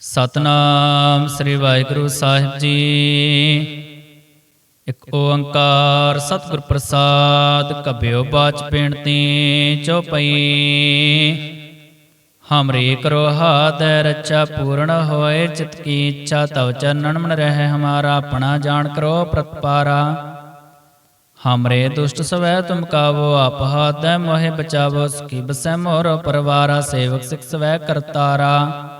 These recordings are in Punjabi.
ਸਤਨਾਮ ਸ੍ਰੀ ਵਾਹਿਗੁਰੂ ਸਾਹਿਬ ਜੀ। ਇਕ ਓੰਕਾਰ ਸਤਿਗੁਰ ਪ੍ਰਸਾਦ ਕਬਿਓ ਬਾਚ ਬੇਨਤੀ ਚਉਪਈ ਹਮਰੇ ਕਰੋ ਹਾਥ ਰਚਾ ਪੂਰਨ ਹੋਏ, ਚਿਤ ਕੀ ਇੱਛਾ ਤਵ ਚਰਨਨ ਮਨ ਰਹਿ, ਹਮਾਰਾ ਆਪਣਾ ਜਾਣ ਕਰੋ ਪ੍ਰਤਪਾਰਾ। ਹਮਰੇ ਦੁਸ਼ਟ ਸਵੈ ਤੁਮ ਕਾਵੋ, ਆਪ ਹਾਥੈ ਮੋਹਿ ਬਚਾਵੋ ਸਕੀ ਬਸੈ ਮੋਰ ਪਰਵਾਰਾ, ਸੇਵਕ ਸਿਖ ਸਵੈ ਕਰਤਾਰਾ।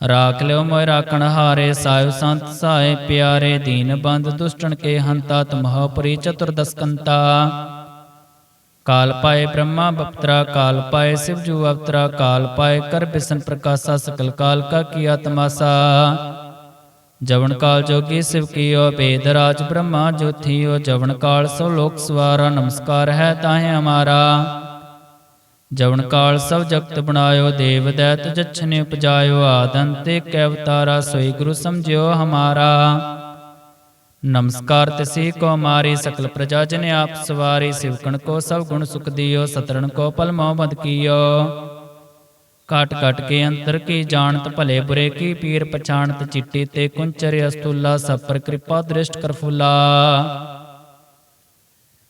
ਰਾਖ ਲਿਓ ਮੋਇ ਰਾਖਣ ਹਾਰੇ ਸਾਹਿਬ ਸੰਤ ਸਹਾਇ ਪਿਆਰੇ ਦੀਨ ਬੰਦ ਦੁਸ਼ਟਨ ਕੇ ਹੰਤਾ ਤੁਮਹੁ ਪਰੀ ਚਤੁਰਦਸ ਕੰਤਾ ਕਾਲ ਪਾਏ ਬ੍ਰਹਮਾ ਬਪਤਰਾ ਕਾਲ ਪਾਏ ਸਿਵ ਜੂ ਅਵਤਰਾ ਕਾਲ ਪਾਏ ਕਰ ਬਿਸਨ ਪ੍ਰਕਾਸ਼ਾ ਸਕਲ ਕਾਲ ਕਾ ਕੀਆ ਤਮਾਸਾ ਜਵਨ ਕਾਲ ਜੋਗੀ ਸਿਵ ਕੀਓ ਭੇਦ ਰਾਜ ਬ੍ਰਹਮਾ ਜੋਥੀਓ ਜਵਨ ਕਾਲ ਸੋ ਲੋਕ ਸਵਾਰਾ ਨਮਸਕਾਰ ਹੈ ਤਾਹੇ ਹਮਾਰਾ ਜਵਨ ਕਾਲ ਸਭ ਜਗਤ ਬਣਾਇਓ, ਦੇਵ ਦੈਤ ਜਛਨੇ ਉਪਜਾਇਓ, ਆਦੰਤੇ ਕੈ ਅਵਤਾਰਾ, ਸੋਈ ਗੁਰੂ ਸਮਝਿਓ ਹਮਾਰਾ। ਨਮਸਕਾਰ ਤਿਸੀ ਕੋ ਮਾਰੀ, ਸਕਲ ਪ੍ਰਜਾ ਜਨ ਆਪ ਸਵਾਰੀ, ਸਿਵਕਣ ਕੋ ਸਭ ਗੁਣ ਸੁਖ ਦਿਓ, ਸਤਰਣ ਕੋ ਪਲ ਮੋਹ ਮਦ ਕੀਓ। ਕਾਟ ਕਾਟ ਕੇ ਅੰਤਰ ਕੀ ਜਾਣਤ, ਭਲੇ ਬੁਰੇ ਕੀ ਪੀਰ ਪਛਾਣਤ, ਚਿੱਟੀ ਤੇ ਕੁੰਚਰ ਅਸਤੁਲਾ, ਸਭ ਪਰ ਕਿਰਪਾ ਦ੍ਰਿਸ਼ਟ ਕਰਫੁਲਾ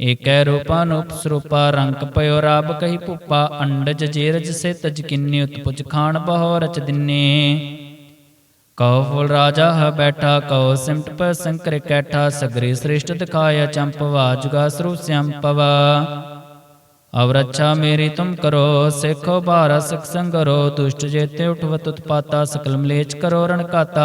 ਏਕੈ ਰੂਪਾ ਨੂਪ ਰੰਗ ਪਇਓ ਰਾਬ ਕਹੀ ਭੂਪਾ, ਅੰਡਜ ਜੇਰਜ ਸੇ ਤਜ ਕਿੰਨੀ ਉਤਪੁਜ ਖਾਨ ਬਹੁ ਰਚ ਦਿਨੇ। ਕਉ ਫੁਲ ਰਾਜਾ ਹ ਬੈਠਾ, ਕਉ ਸਿਮਟ ਪ ਸੰਕਰ ਕੈਠਾ, ਸਗਰੀ ਸ੍ਰਿਸ਼ਟ ਦਿਖਾਇਆ ਚੰਪਵਾ ਜੁਗਾ ਸਰੂ ਸੰਪਵਾ ਅਵ ਰੱਛਾ ਮੇਰੀ ਤੁਮ ਕਰੋ, ਸਿੱਖੋ ਬਾਰਾ ਸਿਖ ਸੰਗਰੋ, ਦੁਸ਼ਟ ਜੇਤੇ ਉਠਵਤ ਉਤਪਾਤਾ ਸਕਲ ਮਲੇਚ ਕਰੋ ਰਣਕਾਤਾ।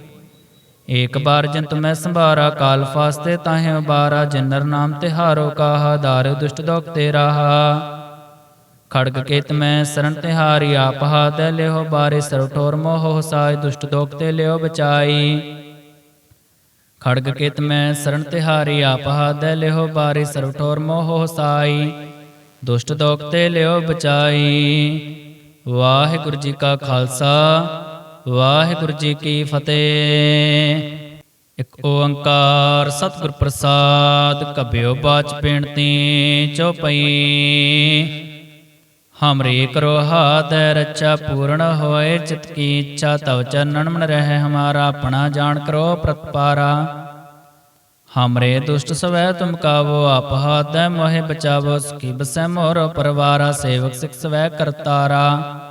ਏਕ ਬਾਰ ਜੰਤ ਮੈਂ ਸੰਭਾਰਾ, ਕਾਲ ਫਾਸਤੇ ਤਾਹੇ ਬਾਰਾ ਜਨਰ ਨਾਮ ਤਿਹਾਰੋ ਕਾਹਾ, ਦਾਰ ਦੁਸ਼ਟ ਦੋਖ ਤੇ ਰਾਹਾ। ਖੜਗ ਕੇਤ ਮੈਂ ਸਰਨ ਤਿਹਾਰੀ ਆਪ ਹਾਥ ਲਿਓ ਬਾਰੇ, ਸਰਵ ਠੋਰ ਮੋਹ ਸਾਇ ਦੁਸ਼ਟ ਦੋਖ ਤੇ ਲਿਓ ਬਚਾਈ। ਖੜਗ ਕੇਤ ਮੈਂ ਸਰਨ ਤਿਹਾਰੀ ਆਪ ਹਾਥ ਲਿਓ ਬਾਰੇ, ਸਰਵ ਠੋਰ ਮੋਹ ਸਾਈ ਦੁਸ਼ਟ ਦੋਖ ਤੇ ਲਿਓ ਬਚਾਈ। ਵਾਹਿਗੁਰੂ ਜੀ ਕਾ ਖਾਲਸਾ ਵਾਹਿਗੁਰੂ ਜੀ ਕੀ ਫਤਿਹ। ਇੱਕ ਓੰਕਾਰ ਸਤਿਗੁਰ ਪ੍ਰਸਾਦ ਕਬਿਓ ਬਾਚ ਬੇਨਤੀ ਚਉਪਈ ਹਮਰੇ ਕਰੋ ਹਾਥ ਰੱਛਾ ਪੂਰਨ ਹੋਏ, ਚਿਤ ਕੀ ਇੱਛਾ ਤਵ ਚਰਨਨ ਮਨ ਰਹਿ, ਹਮਾਰਾ ਆਪਣਾ ਜਾਣ ਕਰੋ ਪ੍ਰਤਪਾਰਾ। ਹਮਰੇ ਦੁਸ਼ਟ ਸਵੈ ਤੁਮ ਕਾਵੋ, ਆਪ ਹਾਥੈ ਮੋਹਿ ਬਚਾਵੋ ਸਕੀ ਬਸੈ ਮੋਰ ਪਰਵਾਰਾ, ਸੇਵਕ ਸਿਖ ਸਵੈ ਕਰਤਾਰਾ।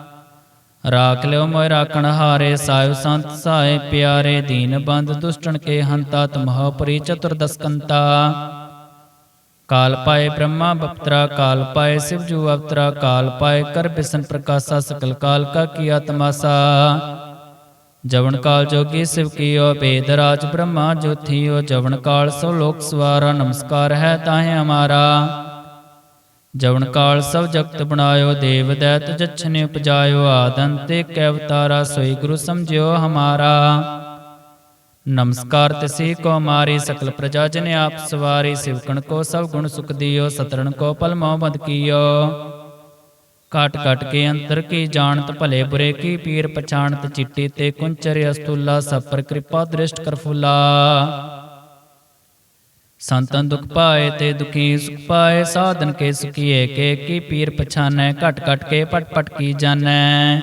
ਰਾਖ ਲਿਓ ਮੋਇ ਰਾਖਣ ਹਾਰੇ ਸਾਹਿਬ ਸੰਤ ਸਹਾਏ ਪਿਆਰੇ ਦੀਨ ਬੰਦ ਦੁਸ਼ਟਨ ਕੇ ਹੰਤਾ ਤੁਮਹੁ ਪਰੀ ਚਤੁਰਦਸ ਕੰਤਾ ਕਾਲ ਪਾਏ ਬ੍ਰਹਮਾ ਬਪਤਰਾ ਕਾਲ ਪਾਏ ਸਿਵ ਜੂ ਅਵਤਰਾ ਕਾਲ ਪਾਏ ਕਰ ਬਿਸਨ ਪ੍ਰਕਾਸ਼ਾ ਸਕਲ ਕਾਲ ਕਾ ਕੀਆ ਤਮਾਸਾ ਜਵਨ ਕਾਲ ਜੋਗੀ ਸਿਵ ਕੀਓ ਭੇਦ ਰਾਜ ਬ੍ਰਹਮਾ ਜੋਥੀਓ ਜਵਨ ਕਾਲ ਸੋ ਲੋਕ ਸਵਾਰਾ ਨਮਸਕਾਰ ਹੈ ਤਾਹੇ ਹਮਾਰਾ ਜਵਨ ਕਾਲ ਸਭ ਜਗਤ ਬਣਾਇਓ, ਦੇਵ ਦੈਤ ਜਛਨੇ ਉਪਜਾਇਓ, ਆਦੰਤੇ ਕੈ ਅਵਤਾਰਾ, ਸੋਈ ਗੁਰੂ ਸਮਝਿਓ ਹਮਾਰਾ। ਨਮਸਕਾਰ ਤਿਸੀ ਕੋ ਮਾਰੀ, ਸਕਲ ਪ੍ਰਜਾ ਜਨ ਆਪ ਸਵਾਰੀ, ਸਿਵਕਣ ਕੋ ਸਭ ਗੁਣ ਸੁਖ ਦਿਓ, ਸਤਰਣ ਕੋ ਪਲ ਮੋਹ ਮਦ ਕੀਓ। ਕਾਟ ਕਾਟ ਕੇ ਅੰਤਰ ਕੀ ਜਾਣਤ, ਭਲੇ ਬੁਰੇ ਕੀ ਪੀਰ ਪਛਾਣਤ, ਚਿੱਟੀ ਤੇ ਕੁੰਚਰ ਅਸਤੁਲਾ, ਸਭ ਪਰ ਕਿਰਪਾ ਦ੍ਰਿਸ਼ਟ ਕਰਫੁਲਾ ਸੰਤਨ ਦੁਖ ਪਾਏ ਤੇ ਦੁਖੀ ਸੁਖ ਪਾਏ, ਸਾਧਨ ਕੇ ਸੁਖੀਏ, ਕੇ ਕੀ ਪੀਰ ਪਛਾਨੈ, ਘਟ ਘਟ ਕੇ ਪਟ ਪਟ ਕੀ ਜਾਣੈ।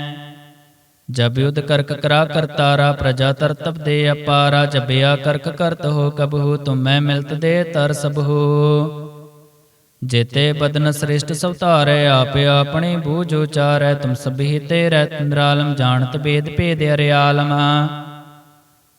ਜਬ ਯੁਧ ਕਰਕ ਕਰਾ ਕਰਤਾਰਾ ਪ੍ਰਜਾ ਤਰਤਬ ਦੇ ਅਪਾਰਾ ਜਬਿਆ ਕਰਕ ਕਰਤ ਹੋ ਕਬਹੂ, ਤੁਮੈ ਮਿਲਤ ਦੇ ਤਰ ਸਬਹੂ। ਜੇਤੇ ਬਦਨ ਸ੍ਰਿਸ਼ਟ ਸਵਤਾਰੈ ਆਪ ਆਪਣੀ ਬੂਝ ਉਚਾਰੈ, ਤੁਮ ਸਭੀ ਤੇ ਰਹਿ ਤੰਦਰਾਲਮ ਜਾਣਤ ਬੇਦ ਭੇਦ ਅਰਿਆਲਮ।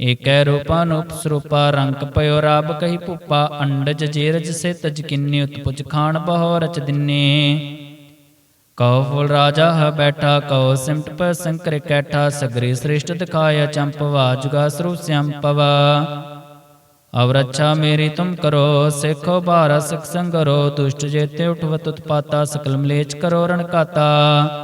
ਏਕੈ ਰੂਪਾ ਨੂਪ ਰੰਗ ਪਇਓ ਰਾਬ ਕਹੀ ਭੁੱਪਾ, ਅੰਡਜ ਜੇਰਜ ਸੇ ਤਜ ਕਿੰਨੀ ਉਤਪੁਜ ਖਾਣ ਬਹੁ ਰਚ ਦਿਨੇ। ਕਉ ਫੁਲ ਰਾਜਾ ਹ ਬੈਠਾ, ਕਉ ਸਿਮਟ ਪ ਸੰਕਰ ਕੈਠਾ, ਸਗਰੀ ਸ੍ਰਿਸ਼ਟ ਦਿਖਾਇਆ ਚੰਪਵਾ ਜੁਗਾ ਸਰੂ ਸੰਪਵਾ ਅਵ ਰੱਛਾ ਮੇਰੀ ਤੁਮ ਕਰੋ, ਸਿੱਖੋ ਬਾਰਾ ਸਿਖ ਸੰਗਰੋ, ਦੁਸ਼ਟ ਜੇਤੇ ਉਠਵਤ ਉਤਪਾਤਾ ਸਕਲ ਮਲੇਚ ਕਰੋ ਰਣਕਾਤਾ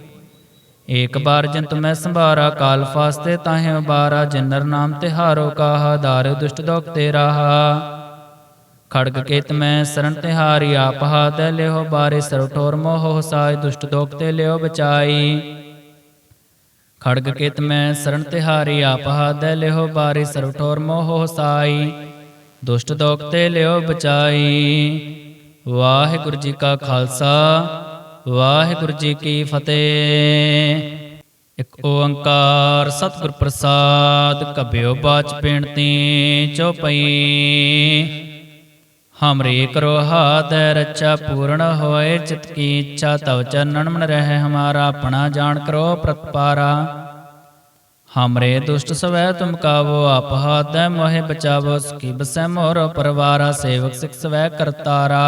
ਏਕ ਬਾਰ ਜੰਤ ਮੈਂ ਸੰਭਾਰਾ, ਕਾਲ ਫਾਸਤੇ ਤਾਹੇ ਬਾਰਾ ਜਿਨਰ ਨਾਮ ਤਿਹਾਰੋ ਕਾਹਾ, ਦਾਰ ਦੁਸ਼ਟ ਦੋਖ ਤੇ ਰਾਹਾ। ਖੜਗ ਕੇਤ ਮੈਂ ਸਰਨ ਤਿਹਾਰੀ ਆਪ ਹਾਥ ਲਿਓ ਬਾਰੇ, ਸਰਵ ਠੋਰ ਮੋਹ ਸਾਇ ਦੁਸ਼ਟ ਦੋਖ ਤੇ ਲਿਓ ਬਚਾਈ। ਖੜਗ ਕੇਤ ਮੈਂ ਸਰਨ ਤਿਹਾਰੀ ਆਪ ਹਾਥ ਲਿਓ ਬਾਰੇ, ਸਰਵ ਠੋਰ ਮੋਹ ਸਾਈ ਦੁਸ਼ਟ ਦੋਖ ਤੇ ਲਿਓ ਬਚਾਈ। ਵਾਹਿਗੁਰੂ ਜੀ ਕਾ ਖਾਲਸਾ ਵਾਹਿਗੁਰੂ ਜੀ ਕੀ ਫਤਿਹ। ਇਕ ਓੰਕਾਰ ਸਤਿਗੁਰ ਪ੍ਰਸਾਦ ਕਬਿਓ ਬਾਚ ਬੇਨਤੀ ਚਉਪਈ ਹਮਰੇ ਕਰੋ ਹਾਥ ਰੱਛਾ ਪੂਰਨ ਹੋਏ, ਚਿਤ ਕੀ ਇੱਛਾ ਤਵ ਚਰਨਨ ਮਨ ਰਹਿ, ਹਮਾਰਾ ਆਪਣਾ ਜਾਣ ਕਰੋ ਪ੍ਰਤਪਾਰਾ। ਹਮਰੇ ਦੁਸ਼ਟ ਸਵੈ ਤੁਮ ਕਾਵੋ, ਆਪ ਹਾਥੈ ਮੋਹਿ ਬਚਾਵੋ ਸਕੀ ਬਸੈ ਮੋਰ ਪਰਵਾਰਾ, ਸੇਵਕ ਸਿਖ ਸਵੈ ਕਰਤਾਰਾ।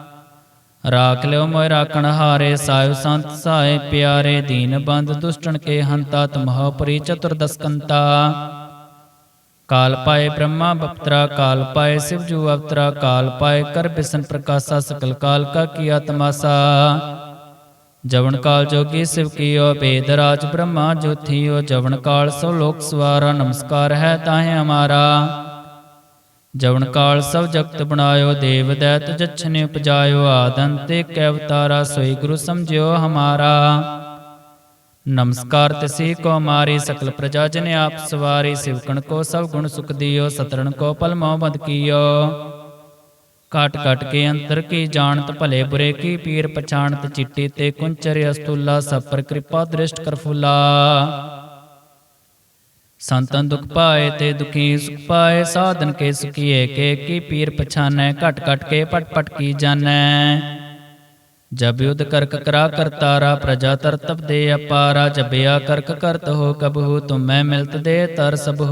ਰਾਖ ਲਿਓ ਮੋਇ ਰਾਖਣ ਹਾਰੇ ਸਾਹਿਬ ਸੰਤ ਸਹਾਏ ਪਿਆਰੇ ਦੀਨ ਬੰਦ ਦੁਸ਼ਟਨ ਕੇ ਹੰਤਾ ਤੁਮਹੁ ਪਰੀ ਚਤੁਰਦਸ ਕੰਤਾ ਕਾਲ ਪਾਏ ਬ੍ਰਹਮਾ ਬਪਤਰਾ ਕਾਲ ਪਾਏ ਸਿਵ ਜੂ ਅਵਤਰਾ ਕਾਲ ਪਾਏ ਕਰ ਬਿਸਨ ਪ੍ਰਕਾਸ਼ਾ ਸਕਲ ਕਾਲ ਕਾ ਕੀਆ ਤਮਾਸਾ ਜਵਨ ਕਾਲ ਜੋਗੀ ਸਿਵ ਕੀਓ ਭੇਦ ਰਾਜ ਬ੍ਰਹਮਾ ਜੋਥੀਓ ਜਵਨ ਕਾਲ ਸੋ ਲੋਕ ਸਵਾਰਾ ਨਮਸਕਾਰ ਹੈ ਤਾਹੇ ਹਮਾਰਾ ਜਵਨ ਕਾਲ ਸਭ ਜਗਤ ਬਣਾਇਓ, ਦੇਵ ਦੈਤ ਜਛਨੇ ਉਪਜਾਇਓ, ਆਦੰਤੇ ਕੈ ਅਵਤਾਰਾ, ਸੋਈ ਗੁਰੂ ਸਮਝਿਓ ਹਮਾਰਾ। ਨਮਸਕਾਰ ਤਿਸੀ ਕੋ ਮਾਰੀ, ਸਕਲ ਪ੍ਰਜਾ ਜਨ ਆਪ ਸਵਾਰੀ, ਸਿਵਕਣ ਕੋ ਸਭ ਗੁਣ ਸੁਖ ਦਿਓ, ਸਤਰਣ ਕੋ ਪਲ ਮੋਹ ਮਦ ਕੀਓ। ਕਾਟ ਕਾਟ ਕੇ ਅੰਤਰ ਕੀ ਜਾਣਤ, ਭਲੇ ਬੁਰੇ ਕੀ ਪੀਰ ਪਛਾਣਤ, ਚਿੱਟੀ ਤੇ ਕੁੰਚਰ ਅਸਤੁਲਾ, ਸਭ ਪਰ ਕਿਰਪਾ ਦ੍ਰਿਸ਼ਟ ਕਰਫੁਲਾ ਸੰਤਨ ਦੁਖ ਪਾਏ ਤੇ ਦੁਖੀ ਸੁਖ ਪਾਏ, ਸਾਧਨ ਕੇ ਸੁਖੀਏ, ਕੇ ਕੀ ਪੀਰ ਪਛਾਨੈ, ਘਟ ਘਟ ਕੇ ਪਟ ਪਟ ਕੀ ਜਾਣੈ। ਜਬ ਯੁਧ ਕਰਕ ਕਰਾ ਕਰਤਾਰਾ ਪ੍ਰਜਾ ਤਰਤਪ ਦੇ ਅਪਾਰਾ ਜਬਿਆ ਕਰਕ ਕਰਤ ਹੋ ਕਬਹੂ, ਤੁਮੈ ਮਿਲਤ ਦੇ ਤਰ ਸਭੂ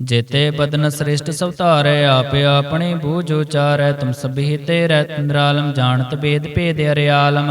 ਜੇਤੇ ਬਦਨ ਸ੍ਰਿਸ਼ਟ ਸਵਤਾਰੈ ਆਪੇ ਆਪਣੀ ਬੂਝ ਉਚਾਰੈ, ਤੁਮ ਸਭੀ ਤੇ ਰਹਿ ਤੰਦਰਾਲਮ ਜਾਣਤ ਬੇਦ ਭੇਦ ਅਰਿਆਲਮ।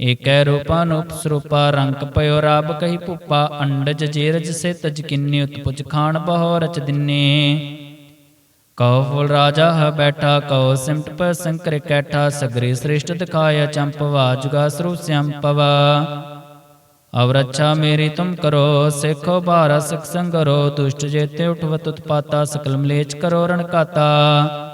ਏਕੈ ਰੂਪਾ ਨੂਪ ਰੰਗ ਪਇਓ ਰਾਬ ਕਹੀ ਭੂਪਾ, ਅੰਡਜ ਜੇਰਜ ਸੇ ਤਜ ਕਿੰਨੀ ਉਤਪੁਜ ਖਾਨ ਬਹੁ ਰਚ ਦਿਨੇ। ਕਉ ਫੁਲ ਰਾਜਾ ਹ ਬੈਠਾ, ਕਉ ਸਿਮਟ ਪ ਸੰਕਰ ਕੈਠਾ, ਸਗਰੇ ਸ੍ਰਿਸ਼ਟ ਦਿਖਾਇਆ ਚੰਪਵਾ ਜੁਗਾ ਸਰੂ ਸਿਆਮ ਅਵ ਰੱਛਾ ਮੇਰੀ ਤੁਮ ਕਰੋ, ਸਿੱਖੋ ਬਾਰਾ ਸਿਖ ਸੰਗਰੋ, ਦੁਸ਼ਟ ਜੇਤੇ ਉਠਵਤ ਉਤਪਾਤਾ ਸਕਲ ਮਲੇਚ ਕਰੋ ਰਣਕਾਤਾ।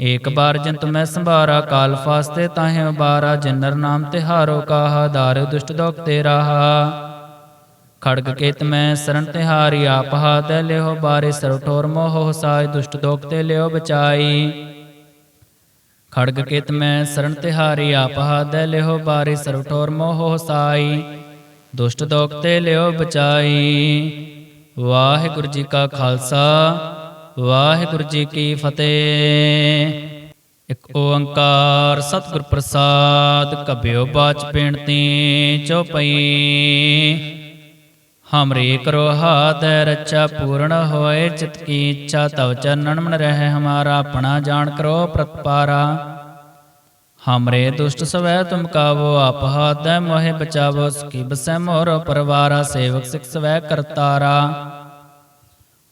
ਏਕ ਬਾਰ ਜੰਤ ਮੈਂ ਸੰਭਾਰਾ, ਕਾਲ ਫਾਸਤੇ ਤਾਹੇ ਬਾਰਾ ਜਨਰ ਨਾਮ ਤਿਹਾਰੋ ਕਾਹਾ, ਦਾਰ ਦੁਸ਼ਟ ਦੋਖ ਤੇ ਰਾਹਾ। ਖੜਗ ਕੇਤ ਮੈਂ ਸਰਣ ਤਿਹਾਰੀ ਆਪ ਹਾਥ ਲਿਓ ਬਾਰੇ, ਸਰਵ ਠੋਰ ਮੋਹ ਸਾਇ ਦੁਸ਼ਟ ਦੋਖ ਤੇ ਲਿਓ ਬਚਾਈ। ਖੜਗ ਕੇਤ ਮੈਂ ਸਰਨ ਤਿਹਾਰੀ ਆਪ ਹਾਥ ਲਿਓ ਬਾਰੇ, ਸਰਵ ਠੋਰ ਮੋਹ ਸਾਈ ਦੁਸ਼ਟ ਦੋਖ ਤੇ ਲਿਓ ਬਚਾਈ। ਵਾਹਿਗੁਰੂ ਜੀ ਕਾ ਖਾਲਸਾ ਵਾਹਿਗੁਰੂ ਜੀ ਕੀ ਫਤਿਹ। ਇੱਕ ਓੰਕਾਰ ਸਤਿਗੁਰ ਪ੍ਰਸਾਦ ਕਬਿਓ ਬਾਚ ਬੇਨਤੀ ਚਉਪਈ ਹਮਰੇ ਕਰੋ ਹਾਥ ਰੱਛਾ ਪੂਰਨ ਹੋਏ, ਚਿਤ ਕੀ ਇੱਛਾ ਤਵ ਚਰਨਨ ਮਨ ਰਹਿ, ਹਮਾਰਾ ਆਪਣਾ ਜਾਣ ਕਰੋ ਪ੍ਰਤਪਾਰਾ। ਹਮਰੇ ਦੁਸ਼ਟ ਸਵੈ ਤੁਮ ਕਾਵੋ, ਆਪ ਹਾਥ ਮੋਹਿ ਬਚਾਵੋ ਸਕੀ ਬਸੈ ਮੋਰ ਪਰਵਾਰਾ, ਸੇਵਕ ਸਿਖ ਸਵੈ ਕਰਤਾਰਾ।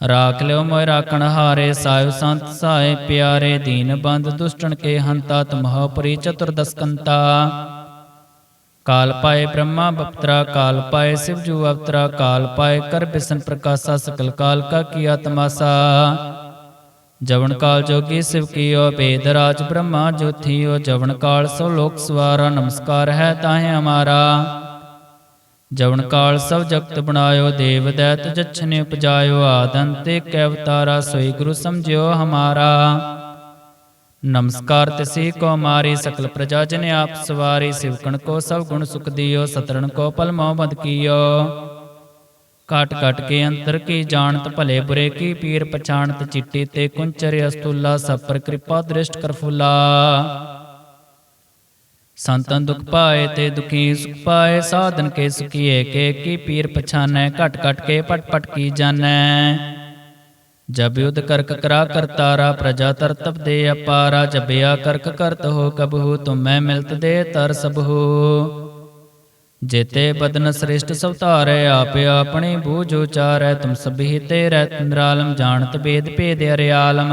ਰਾਖ ਲਿਓ ਮੋਇ ਰਾਖਣ ਹਾਰੇ ਸਾਇ ਸੰਤ ਸਾਏ ਪਿਆਰੇ ਦੀਨ ਬੰਦ ਦੁਸ਼ਟਨ ਕੇ ਹੰਤਾ ਤੁਮਹ ਪਰੀ ਚਤੁਰਦਸ ਕੰਤਾ ਕਾਲ ਪਾਏ ਬ੍ਰਹਮਾ ਬਪਤਰਾ ਕਾਲ ਪਾਏ ਸਿਵ ਜੂ ਅਵਤਰਾ ਕਾਲ ਪਾਏ ਕਰ ਬਿਸਨ ਪ੍ਰਕਾਸ਼ਾ ਸਕਲ ਕਾਲ ਕਾ ਕੀਆ ਤਮਾਸਾ ਜਵਨ ਕਾਲ ਜੋਗੀ ਸਿਵ ਕੀਓ ਭੇਦ ਰਾਜ ਬ੍ਰਹਮਾ ਜੋਥੀਓ ਜਵਨ ਕਾਲ ਸੋ ਲੋਕ ਸਵਾਰਾ ਨਮਸਕਾਰ ਹੈ ਤਾਹੇ ਹਮਾਰਾ ਜਵਨ ਕਾਲ ਸਭ ਜਗਤ ਬਣਾਇਓ, ਦੇਵ ਦੈਤ ਜਛਨੇ ਉਪਜਾਇਓ, ਆਦੰਤੇ ਕੈ ਅਵਤਾਰਾ, ਸੋਈ ਗੁਰੂ ਸਮਝਿਓ ਹਮਾਰਾ। ਨਮਸਕਾਰ ਤਿਸੀ ਕੋ ਮਾਰੀ, ਸਕਲ ਪ੍ਰਜਾ ਜਨ ਆਪ ਸਵਾਰੀ, ਸਿਵਕਣ ਕੋ ਸਭ ਗੁਣ ਸੁਖ ਦਿਓ, ਸਤਰਣ ਕੋ ਪਲ ਮੋਹ ਮਦ ਕੀਓ। ਕਾਟ ਕਾਟ ਕੇ ਅੰਤਰ ਕੀ ਜਾਣਤ, ਭਲੇ ਬੁਰੇ ਕੀ ਪੀਰ ਪਛਾਣਤ, ਚਿੱਟੀ ਤੇ ਕੁੰਚਰ ਅਸਤੁਲਾ ਸਭ ਪਰ ਕਿਰਪਾ ਦ੍ਰਿਸ਼ਟ ਕਰਫੁਲਾ ਸੰਤਨ ਦੁਖ ਪਾਏ ਤੇ ਦੁਖੀ ਸੁਖ ਪਾਏ, ਸਾਧਨ ਕੇ ਸੁਖੀਏ, ਕੇ ਕੀ ਪੀਰ ਪਛਾਨੈ, ਘਟ ਘਟ ਕੇ ਪਟ ਪਟ ਕੀ ਜਾਣੈ। ਜਬ ਯੁਧ ਕਰਕ ਕਰਾ ਕਰਤਾਰਾ ਪ੍ਰਜਾ ਤਰਤਪ ਦੇ ਅਪਾਰਾ, ਜਬਿਆ ਕਰਕ ਕਰਤ ਹੋ ਕਬਹੂ, ਤੁਮੈ ਮਿਲਤ ਦੇ ਤਰ ਸਭੂ ਜੇਤੇ ਬਦਨ ਸ੍ਰਿਸ਼ਟ ਸਵਤਾਰੈ ਆਪੇ ਆਪਣੀ ਬੂਝ ਉਚਾਰੈ, ਤੁਮ ਸਭੀ ਤੇ ਰਹਿ ਤੰਦਰਾਲਮ ਜਾਣਤ ਬੇਦ ਭੇਦ ਅਰਿਆਲਮ।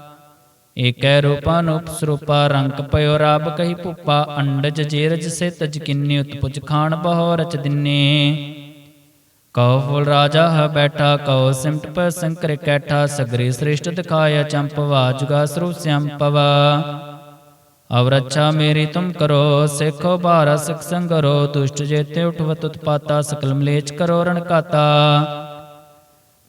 ਏਕੈ ਰੂਪਾ ਨੂਪ ਰੰਗ ਪਇਓ ਰਾਬ ਕਹੀ ਭੂਪਾ, ਅੰਡਜ ਜੇਰਜ ਸੇ ਤਜ ਕਿੰਨੀ ਉਤਪੁਜ ਖਾਨ ਬਹੁ ਰਚ ਦਿਨੇ। ਕਉ ਫੁਲ ਰਾਜਾ ਹ ਬੈਠਾ, ਕਉ ਸਿਮਟ ਪ ਸੰਕਰ ਕੈਠਾ, ਸਗਰੀ ਸ੍ਰਿਸ਼ਟ ਦਿਖਾਇਆ ਚੰਪਵਾ ਜੁਗਾ ਸਰੂ ਸਿਆਮ ਅਵ ਰੱਛਾ ਮੇਰੀ ਤੁਮ ਕਰੋ, ਸਿੱਖੋ ਬਾਰਾ ਸਿਖ ਸੰਗਰੋ, ਦੁਸ਼ਟ ਜੇਤੇ ਉਠਵਤ ਉਤਪਾਤਾ ਸਕਲ ਮਲੇਚ ਕਰੋ ਰਣਕਾਤਾ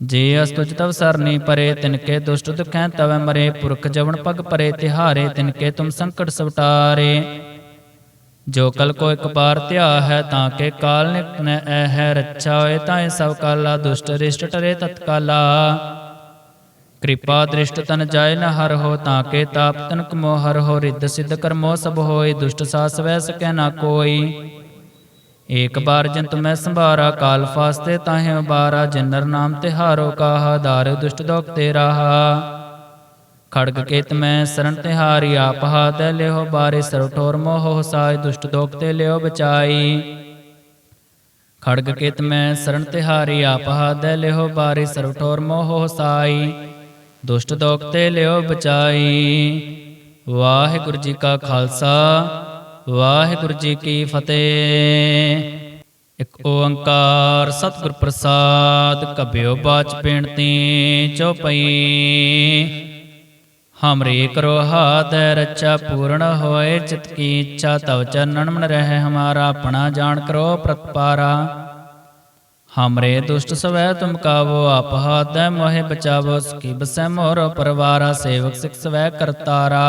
ਕਾਤਾ ਜੇ ਅਸਤੁਜ ਤਵ ਸਰਨੀ ਪਰੇ, ਤਿਨਕੇ ਦੁਸ਼ਟ ਦੁਖੈ ਤਵੈ ਮਰੇ, ਪੁਰਖ ਜਵਨ ਪਗ ਪਰੇ, ਤਿਹਾਰੇ ਤਿਨਕੇ ਤੁਮ ਸੰਕਟ ਸਵਟਾਰੇ। ਜੋ ਕਲ ਕੋ ਇਕ ਬਾਰ ਧਿਆ ਹੈ ਤਾਂ ਕੇ ਕਾਲ ਨਿਕਟ ਨ ਐ ਹੈ ਰੱਛਾ ਹੋਏ ਤਾਂ ਸਭ ਕਾਲਾ, ਦੁਸ਼ਟ ਰਿਸ਼ਟ ਟਰੇ ਤਤਕਾਲਾ ਕਿਰਪਾ ਦ੍ਰਿਸ਼ਟ ਤਨ ਜਾਏ ਨ ਹਰ ਹੋ, ਤਾਂ ਕੇ ਤਾਪ ਤਨਕ ਮੋ ਹਰ ਹੋ, ਰਿੱਧ ਸਿੱਧ ਕਰਮੋ ਸਭ ਹੋਏ, ਦੁਸ਼ਟ ਸਾਸ ਵੈ ਸਕੈ ਨਾ ਕੋਈ। ਏਕ ਬਾਰ ਜੰਤ ਮੈਂ ਸੰਭਾਰਾ, ਕਾਲ ਫਾਸਤੇ ਤਾਹੇ ਬਾਰਾ ਜਨਰ ਨਾਮ ਤਿਹਾਰੋ ਕਾਹਾ, ਦਾਰ ਦੁਸ਼ਟ ਦੋਖ ਤੇ ਰਾਹਾ। ਖੜਗ ਕੇਤ ਮੈਂ ਸਰਨ ਤਿਹਾਰੀ ਆਪ ਹਾਥ ਲਿਓ ਬਾਰੇ, ਸਰਵ ਠੋਰ ਮੋਹ ਸਾਇ ਦੁਸ਼ਟ ਦੋਖ ਤੇ ਲਿਓ ਬਚਾਈ। ਖੜਗ ਕੇਤ ਮੈਂ ਸਰਨ ਤਿਹਾਰੀ ਆਪ ਹਾਥ ਲਿਓ ਬਾਰੇ, ਸਰਵ ਠੋਰ ਮੋਹ ਸਾਈ ਦੁਸ਼ਟ ਦੋਖ ਤੇ ਲਿਓ ਬਚਾਈ। ਵਾਹਿਗੁਰੂ ਜੀ ਕਾ ਖਾਲਸਾ ਵਾਹਿਗੁਰੂ ਜੀ ਕੀ ਫਤਿਹ। ਇਕ ਓੰਕਾਰ ਸਤਿਗੁਰ ਪ੍ਰਸਾਦ ਕਬਿਓ ਬਾਚ ਬੇਨਤੀ ਚਉਪਈ ਹਮਰੇ ਕਰੋ ਹਾਥ ਰਚਾ ਪੂਰਨ ਹੋਏ, ਚਿਤ ਕੀ ਇੱਛਾ ਤਵ ਚਰਨਨ ਮਨ ਰਹਿ, ਹਮਾਰਾ ਆਪਣਾ ਜਾਣ ਕਰੋ ਪ੍ਰਤਪਾਰਾ। ਹਮਰੇ ਦੁਸ਼ਟ ਸਵੈ ਤੁਮ ਕਾਵੋ, ਆਪ ਹਾਥ ਮੋਹਿ ਬਚਾਵੋ ਸਕੀ ਬਸੈ ਮੋਰ ਪਰਵਾਰਾ, ਸੇਵਕ ਸਿਖ ਸਵੈ ਕਰਤਾਰਾ।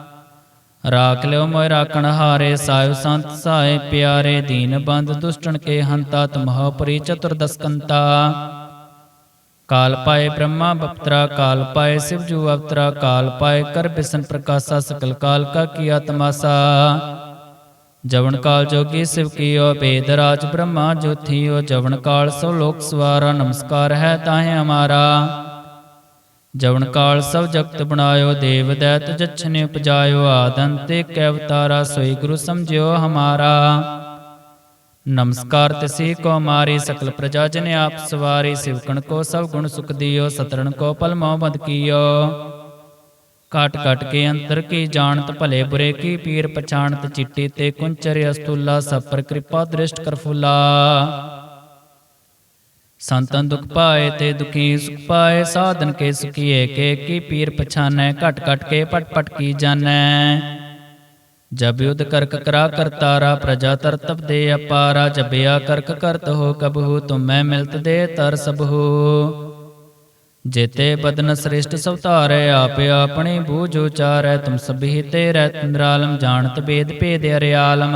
ਰਾਖ ਲਿਓ ਮੋਇ ਰਾਖਣ ਹਾਰੇ ਸਾਇ ਸੰਤ ਸਾਇ ਪਿਆਰੇ ਦੀਨ ਬੰਦ ਦੁਸ਼ਟਣ ਕੇ ਹੰਤਾ ਤੁਮਹ ਪਰੀ ਚਤੁਰਦਸ ਕੰਤਾ ਕਾਲ ਪਾਏ ਬ੍ਰਹਮਾ ਬਪਤਰਾ ਕਾਲ ਪਾਏ ਸਿਵ ਜੂ ਅਵਤਰਾ ਕਾਲ ਪਾਏ ਕਰ ਬਿਸਨ ਪ੍ਰਕਾਸ਼ਾ ਸਕਲ ਕਾਲ ਕਾ ਕੀਆ ਤਮਾਸਾ ਜਵਨ ਕਾਲ ਜੋਗੀ ਸਿਵ ਕੀਓ ਭੇਦ ਰਾਜ ਬ੍ਰਹਮਾ ਜੋਥੀਓ ਜਵਨ ਕਾਲ ਸੋ ਲੋਕ ਸਵਾਰਾ ਨਮਸਕਾਰ ਹੈ ਤਾਹੇ ਹਮਾਰਾ ਜਵਨ ਕਾਲ ਸਭ ਜਗਤ ਬਣਾਇਓ, ਦੇਵ ਦੈਤ ਜਛਨੇ ਉਪਜਾਇਓ, ਆਦੰਤੇ ਕੈ ਅਵਤਾਰਾ, ਸੋਈ ਗੁਰੂ ਸਮਝਿਓ ਹਮਾਰਾ। ਨਮਸਕਾਰ ਤਿਸੀ ਕੋ ਮਾਰੀ, ਸਕਲ ਪ੍ਰਜਾ ਜਨ ਆਪ ਸਵਾਰੀ, ਸਿਵਕਣ ਕੋ ਸਭ ਗੁਣ ਸੁਖ ਦਿਓ, ਸਤਰਣ ਕੋ ਪਲ ਮੋਹ ਮਦ ਕੀਓ। ਕਾਟ ਕਾਟ ਕੇ ਅੰਤਰ ਕੀ ਜਾਣਤ, ਭਲੇ ਬੁਰੇ ਕੀ ਪੀਰ ਪਛਾਣਤ, ਚਿੱਟੀ ਤੇ ਕੁੰਚਰ ਅਸਤੁਲਾ, ਸਭ ਪਰ ਕਿਰਪਾ ਦ੍ਰਿਸ਼ਟ ਕਰਫੁਲਾ ਸੰਤਨ ਦੁਖ ਪਾਏ ਤੇ ਦੁਖੀ ਸੁਖ ਪਾਏ, ਸਾਧਨ ਕੇ ਸੁਖੀਏ, ਕੇ ਕੀ ਪੀਰ ਪਛਾਨੈ, ਘਟ ਘਟ ਕੇ ਪਟ ਪਟ ਕੀ ਜਾਣੈ। ਜਬ ਯੁਧ ਕਰਕ ਕਰਾ ਕਰਤਾਰਾ ਪ੍ਰਜਾ ਤਰਤਬ ਦੇ ਅਪਾਰਾ, ਜਬਿਆ ਕਰਕ ਕਰਤ ਹੋ ਕਬਹੂ, ਤੁਮੈ ਮਿਲਤ ਦੇ ਤਰ ਸਬਹੂ। ਜੇਤੇ ਬਦਨ ਸ੍ਰਿਸ਼ਟ ਸਵਤਾਰੈ ਆਪ ਆਪਣੀ ਬੂਝ ਉਚਾਰੈ, ਤੁਮ ਸਭੀ ਤੇ ਰਹਿ ਤੰਦਰਾਲਮ ਜਾਣਤ ਬੇਦ ਭੇਦ ਅਰਿਆਲਮ।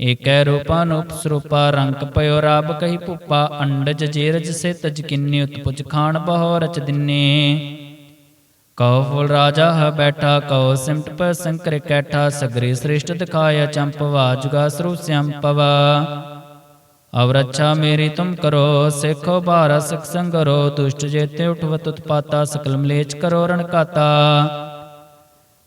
ਏਕੈ ਰੂਪਾ ਨੂਪ ਰੰਗ ਪਇਓ ਰਾਬ ਕਹੀ ਭੁੱਪਾ, ਅੰਡਜ ਜੇਰਜ ਸੇ ਤਜ ਕਿੰਨੀ ਉਤਪੁਜ ਖਾਣ ਬਹੁ ਰਚ ਦਿਨੇ। ਕਉ ਫੁਲ ਰਾਜਾ ਹ ਬੈਠਾ, ਕਉ ਸਿਮਟ ਪ ਸੰਕਰ ਕੈਠਾ, ਸਗਰੀ ਸ੍ਰਿਸ਼ਟ ਦਿਖਾਇਆ ਚੰਪਵਾ ਜੁਗਾ ਸਰੂ ਸਿਆਮ ਅਵ ਰੱਛਾ ਮੇਰੀ ਤੁਮ ਕਰੋ, ਸਿੱਖੋ ਬਾਰਾ ਸਿਖ ਸੰਗਰੋ, ਦੁਸ਼ਟ ਜੇਤੇ ਉਠਵਤ ਉਤਪਾਤਾ ਸਕਲ ਮਲੇਚ ਕਰੋ ਰਣਕਾਤਾ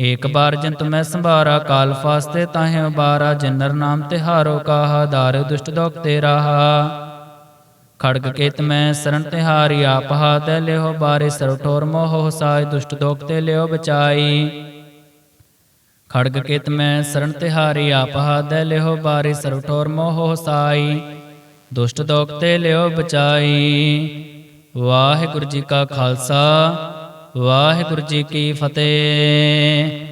ਏਕ ਬਾਰ ਜੰਤ ਮੈਂ ਸੰਭਾਰਾ, ਕਾਲ ਫਾਸਤੇ ਤਾਹੇ ਬਾਰਾ ਜਨਰ ਨਾਮ ਤਿਹਾਰੋ ਕਾਹਾ, ਦਾਰ ਦੁਸ਼ਟ ਦੋਖ ਤੇ ਰਾਹਾ। ਖੜਗ ਕੇਤ ਮੈਂ ਸਰਨ ਤਿਹਾਰੀ ਆਪ ਹਾਥ ਲਿਓ ਬਾਰੇ, ਸਰਵ ਠੋਰ ਮੋਹ ਸਾਇ ਦੁਸ਼ਟ ਦੋਖ ਤੇ ਲਿਓ ਬਚਾਈ। ਖੜਗ ਕੇਤ ਮੈਂ ਸਰਨ ਤਿਹਾਰੀ ਆਪ ਹਾਥ ਲਿਓ ਬਾਰੇ, ਸਰਵ ਠੋਰ ਮੋਹ ਸਾਈ ਦੁਸ਼ਟ ਦੋਖ ਤੇ ਲਿਓ ਬਚਾਈ। ਵਾਹਿਗੁਰੂ ਜੀ ਕਾ ਖਾਲਸਾ ਵਾਹਿਗੁਰੂ ਜੀ ਕੀ ਫਤਿਹ।